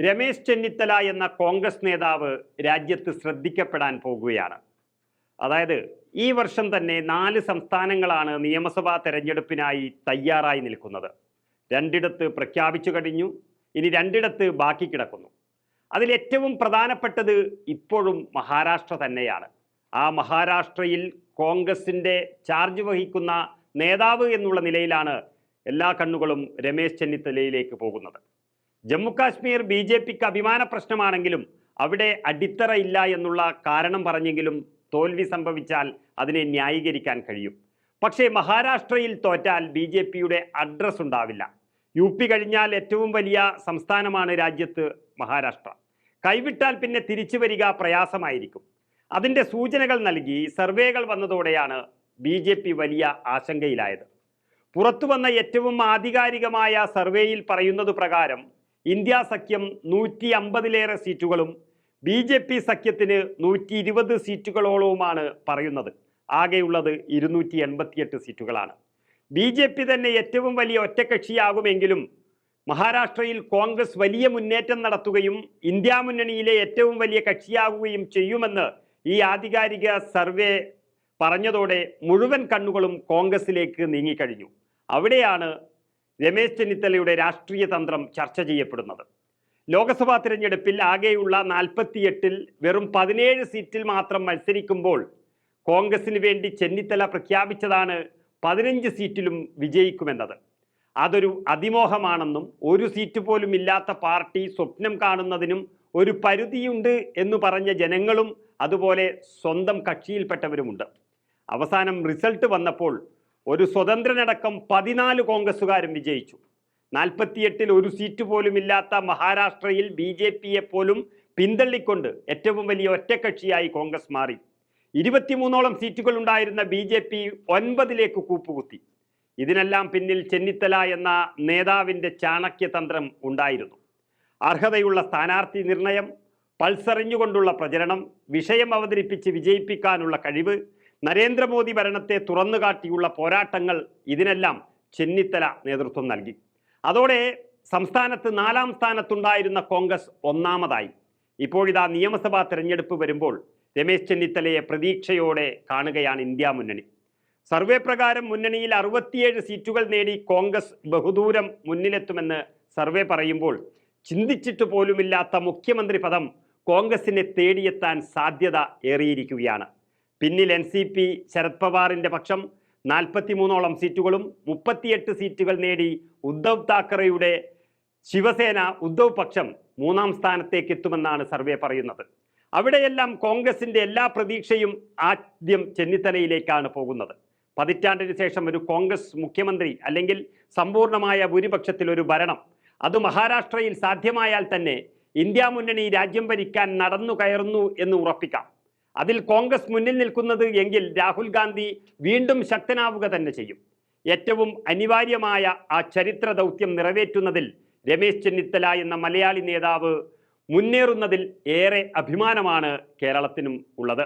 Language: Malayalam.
രമേശ് ചെന്നിത്തല എന്ന കോൺഗ്രസ് നേതാവ് രാജ്യത്ത് ശ്രദ്ധിക്കപ്പെടാൻ പോകുകയാണ്. അതായത് ഈ വർഷം തന്നെ നാല് സംസ്ഥാനങ്ങളാണ് നിയമസഭാ തെരഞ്ഞെടുപ്പിനായി തയ്യാറായി നിൽക്കുന്നത്. രണ്ടിടത്ത് പ്രഖ്യാപിച്ചു കഴിഞ്ഞു ഇനി രണ്ടിടത്ത് ബാക്കി കിടക്കുന്നു. അതിൽ ഏറ്റവും പ്രധാനപ്പെട്ടത് ഇപ്പോഴും മഹാരാഷ്ട്ര തന്നെയാണ്. ആ മഹാരാഷ്ട്രയിൽ കോൺഗ്രസിന്റെ ചാർജ് വഹിക്കുന്ന നേതാവ് എന്നുള്ള നിലയിലാണ് എല്ലാ കണ്ണുകളും രമേശ് ചെന്നിത്തലയിലേക്ക് പോകുന്നത്. ജമ്മു കാശ്മീർ ബി ജെ പിക്ക് അഭിമാന പ്രശ്നമാണെങ്കിലും അവിടെ അടിത്തറ ഇല്ല എന്നുള്ള കാരണം പറഞ്ഞെങ്കിലും തോൽവി സംഭവിച്ചാൽ അതിനെ ന്യായീകരിക്കാൻ കഴിയും. പക്ഷേ മഹാരാഷ്ട്രയിൽ തോറ്റാൽ ബി ജെ പിയുടെ അഡ്രസ് ഉണ്ടാവില്ല. യു പി കഴിഞ്ഞാൽ ഏറ്റവും വലിയ സംസ്ഥാനമാണ് രാജ്യത്ത് മഹാരാഷ്ട്ര. കൈവിട്ടാൽ പിന്നെ തിരിച്ചു വരിക പ്രയാസമായിരിക്കും. അതിന്റെ സൂചനകൾ നൽകി സർവേകൾ വന്നതോടെയാണ് ബി ജെ പി വലിയ ആശങ്കയിലായത്. പുറത്തു വന്ന ഏറ്റവും ആധികാരികമായ സർവേയിൽ പറയുന്നത് പ്രകാരം ഇന്ത്യ സഖ്യം നൂറ്റി അമ്പതിലേറെ സീറ്റുകളും ബി ജെ പി സഖ്യത്തിന് നൂറ്റി ഇരുപത് സീറ്റുകളോളവുമാണ് പറയുന്നത്. ആകെയുള്ളത് ഇരുന്നൂറ്റി എൺപത്തിയെട്ട് സീറ്റുകളാണ്. ബി ജെ പി തന്നെ ഏറ്റവും വലിയ ഒറ്റക്കക്ഷിയാകുമെങ്കിലും മഹാരാഷ്ട്രയിൽ കോൺഗ്രസ് വലിയ മുന്നേറ്റം നടത്തുകയും ഇന്ത്യ മുന്നണിയിലെ ഏറ്റവും വലിയ കക്ഷിയാകുകയും ചെയ്യുമെന്ന് ഈ ആധികാരിക സർവേ പറഞ്ഞതോടെ മുഴുവൻ കണ്ണുകളും കോൺഗ്രസിലേക്ക് നീങ്ങിക്കഴിഞ്ഞു. അവിടെയാണ് രമേശ് ചെന്നിത്തലയുടെ രാഷ്ട്രീയ തന്ത്രം ചർച്ച ചെയ്യപ്പെടുന്നത്. ലോക്സഭാ തിരഞ്ഞെടുപ്പിൽ ആകെയുള്ള നാൽപ്പത്തിയെട്ടിൽ വെറും പതിനേഴ് സീറ്റിൽ മാത്രം മത്സരിക്കുമ്പോൾ കോൺഗ്രസിന് വേണ്ടി ചെന്നിത്തല പ്രഖ്യാപിച്ചതാണ് പതിനഞ്ച് സീറ്റിലും വിജയിക്കുമെന്നത്. അതൊരു അതിമോഹമാണെന്നും ഒരു സീറ്റ് പോലും ഇല്ലാത്ത പാർട്ടി സ്വപ്നം കാണുന്നതിനും ഒരു പരിധിയുണ്ട് എന്ന് പറഞ്ഞ ജനങ്ങളും അതുപോലെ സ്വന്തം കക്ഷിയിൽപ്പെട്ടവരുമുണ്ട്. അവസാനം റിസൾട്ട് വന്നപ്പോൾ ഒരു സ്വതന്ത്രനടക്കം പതിനാല് കോൺഗ്രസ്സുകാരും വിജയിച്ചു. നാൽപ്പത്തിയെട്ടിൽ ഒരു സീറ്റ് പോലും ഇല്ലാത്ത മഹാരാഷ്ട്രയിൽ ബി ജെ പിയെ പോലും പിന്തള്ളിക്കൊണ്ട് ഏറ്റവും വലിയ ഒറ്റക്കക്ഷിയായി കോൺഗ്രസ് മാറി. ഇരുപത്തിമൂന്നോളം സീറ്റുകൾ ഉണ്ടായിരുന്ന ബി ജെ പി ഒൻപതിലേക്ക് കൂപ്പുകുത്തി. ഇതിനെല്ലാം പിന്നിൽ ചെന്നിത്തല എന്ന നേതാവിന്റെ ചാണക്യതന്ത്രം ഉണ്ടായിരുന്നു. അർഹതയുള്ള സ്ഥാനാർത്ഥി നിർണയം പൾസറിഞ്ഞുകൊണ്ടുള്ള പ്രചരണം വിഷയം അവതരിപ്പിച്ച് വിജയിപ്പിക്കാനുള്ള കഴിവ് നരേന്ദ്രമോദി ഭരണത്തെ തുറന്നുകാട്ടിയുള്ള പോരാട്ടങ്ങൾ ഇതിനെല്ലാം ചെന്നിത്തല നേതൃത്വം നൽകി. അതോടെ സംസ്ഥാനത്ത് നാലാം സ്ഥാനത്തുണ്ടായിരുന്ന കോൺഗ്രസ് ഒന്നാമതായി. ഇപ്പോഴിതാ നിയമസഭാ തെരഞ്ഞെടുപ്പ് വരുമ്പോൾ രമേശ് ചെന്നിത്തലയെ പ്രതീക്ഷയോടെ കാണുകയാണ് ഇന്ത്യ മുന്നണി. സർവേ പ്രകാരം മുന്നണിയിൽ അറുപത്തിയേഴ് സീറ്റുകൾ നേടി കോൺഗ്രസ് ബഹുദൂരം മുന്നിലെത്തുമെന്ന് സർവേ പറയുമ്പോൾ ചിന്തിച്ചിട്ട് പോലുമില്ലാത്ത മുഖ്യമന്ത്രി പദം കോൺഗ്രസിനെ തേടിയെത്താൻ സാധ്യത ഏറിയിരിക്കുകയാണ്. പിന്നിൽ എൻ സി പി ശരത് പവാറിന്റെ പക്ഷം നാൽപ്പത്തിമൂന്നോളം സീറ്റുകളും മുപ്പത്തിയെട്ട് സീറ്റുകൾ നേടി ഉദ്ധവ് താക്കറെയുടെ ശിവസേന ഉദ്ധവ് പക്ഷം മൂന്നാം സ്ഥാനത്തേക്ക് എത്തുമെന്നാണ് സർവേ പറയുന്നത്. അവിടെയെല്ലാം കോൺഗ്രസിന്റെ എല്ലാ പ്രതീക്ഷയും ആദ്യം ചെന്നിത്തലയിലേക്കാണ് പോകുന്നത്. പതിറ്റാണ്ടിന് ശേഷം ഒരു കോൺഗ്രസ് മുഖ്യമന്ത്രി അല്ലെങ്കിൽ സമ്പൂർണമായ ഭൂരിപക്ഷത്തിൽ ഒരു ഭരണം. അത് മഹാരാഷ്ട്രയിൽ സാധ്യമായാൽ തന്നെ ഇന്ത്യ മുന്നണി രാജ്യം ഭരിക്കാൻ നടന്നു കയറുന്നു എന്ന് ഉറപ്പിക്കാം. അതിൽ കോൺഗ്രസ് മുന്നിൽ നിൽക്കുന്നത് എങ്കിൽ രാഹുൽ ഗാന്ധി വീണ്ടും ശക്തനാവുക തന്നെ ചെയ്യും. ഏറ്റവും അനിവാര്യമായ ആ ചരിത്ര ദൗത്യം നിറവേറ്റുന്നതിൽ രമേശ് ചെന്നിത്തല എന്ന മലയാളി നേതാവ് മുന്നേറുന്നതിൽ ഏറെ അഭിമാനമാണ് കേരളത്തിനും ഉള്ളത്.